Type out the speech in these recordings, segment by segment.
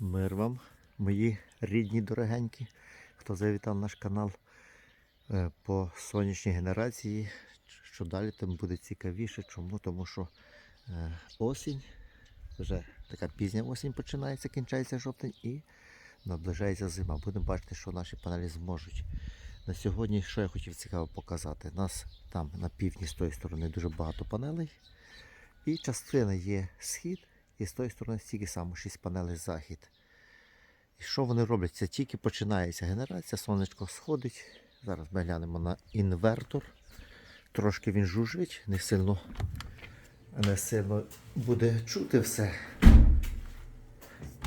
Мир вам, мої рідні дорогенькі, хто завітав наш канал е, по сонячній генерації. Що далі, тим буде цікавіше. Чому? Тому що е, осінь, вже така пізня осінь починається, кінчається жовтень і наближається зима. Будемо бачити, що наші панелі зможуть. На сьогодні, що я хотів цікаво показати, нас там на півдні з тої сторони дуже багато панелей. І частина є схід, і з тої сторони стільки само 6 панелей захід. І що вони роблять? Це тільки починається генерація, сонечко сходить. Зараз ми глянемо на інвертор. Трошки він жужить, не сильно, не сильно буде чути все.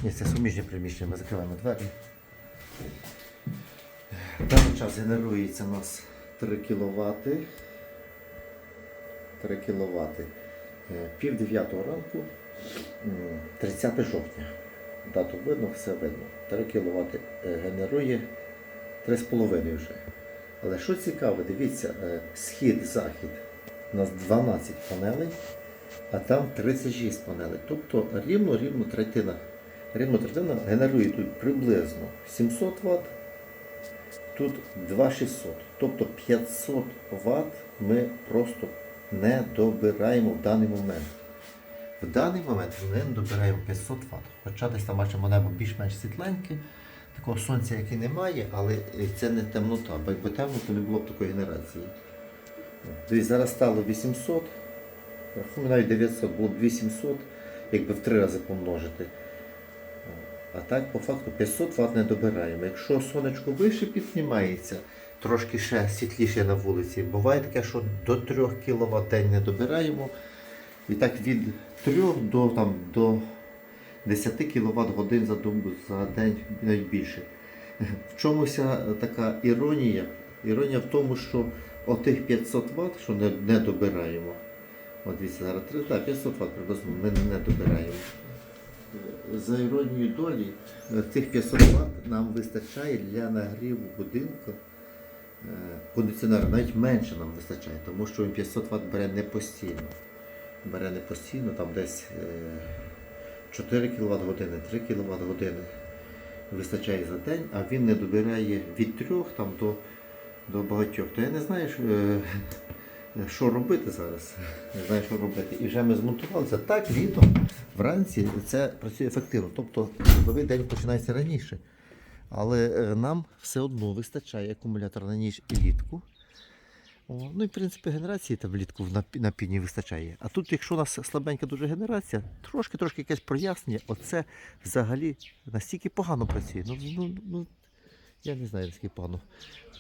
Ні, це суміжні приміщення, ми закриваємо двері. В даний час генерується у нас 3 кВт. 3 кВт. Пів дев'ятого ранку, 30 жовтня. Дату видно, все видно. 3 кВт генерує 3,5 вже. Але що цікаво, дивіться, е, схід-захід. У нас 12 панелей, а там 36 панелей. Тобто рівно-рівно третина. Рівно третина генерує тут приблизно 700 Вт, тут 2600. Тобто 500 Вт ми просто не добираємо в даний момент. В даний момент ми добираємо 500 Вт. Хоча десь там бачимо небо більш-менш світленьке, такого сонця, як і немає, але це не темнота, бо якби темно, то не було б такої генерації. Дивіться, зараз стало 800, навіть 900, було б 800, якби в три рази помножити. А так, по факту 500 Вт не добираємо. Якщо сонечко вище піднімається, трошки ще світліше на вулиці, буває таке, що до 3 кВт день не добираємо. І так від 3 до, там, до 10 кВт годин за за день навіть більше. В чомусь така іронія. Іронія в тому, що отих 500 Вт, що не, не добираємо. От дивіться, зараз 3, так, 500 Вт приблизно ми не добираємо. За іронією долі, цих 500 Вт нам вистачає для нагріву будинку. Е, Кондиціонера навіть менше нам вистачає, тому що він 500 Вт бере не постійно. Бере не постійно, там десь е, 4 кВт години, 3 кВт години вистачає за день, а він не добирає від 3 там, до, до багатьох. То я не знаю, що, е, що робити зараз. Не знаю, що робити. І вже ми змонтувалися. Так, літом, вранці це працює ефективно. Тобто трудовий день починається раніше. Але е, нам все одно вистачає акумулятор на ніч і влітку. О, ну і в принципі генерації там влітку на, на півдні вистачає. А тут, якщо у нас слабенька дуже генерація, трошки-трошки якесь прояснення, оце взагалі настільки погано працює. Ну, ну, ну, я не знаю, наскільки погано.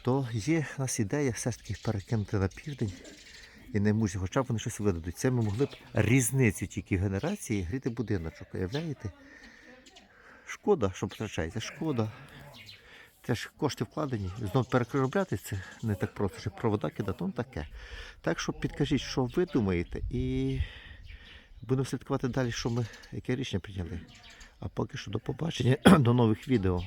То є у нас ідея все ж таки перекинути на південь і не мусить, хоча б вони щось видадуть. Це ми могли б різницю тільки в генерації гріти будиночок. Уявляєте? Шкода, що втрачається, шкода. Це ж кошти вкладені. Знову переробляти це не так просто, щоб провода кидати, ну таке. Так що підкажіть, що ви думаєте, і будемо слідкувати далі, що ми, яке рішення прийняли. А поки що до побачення, до нових відео.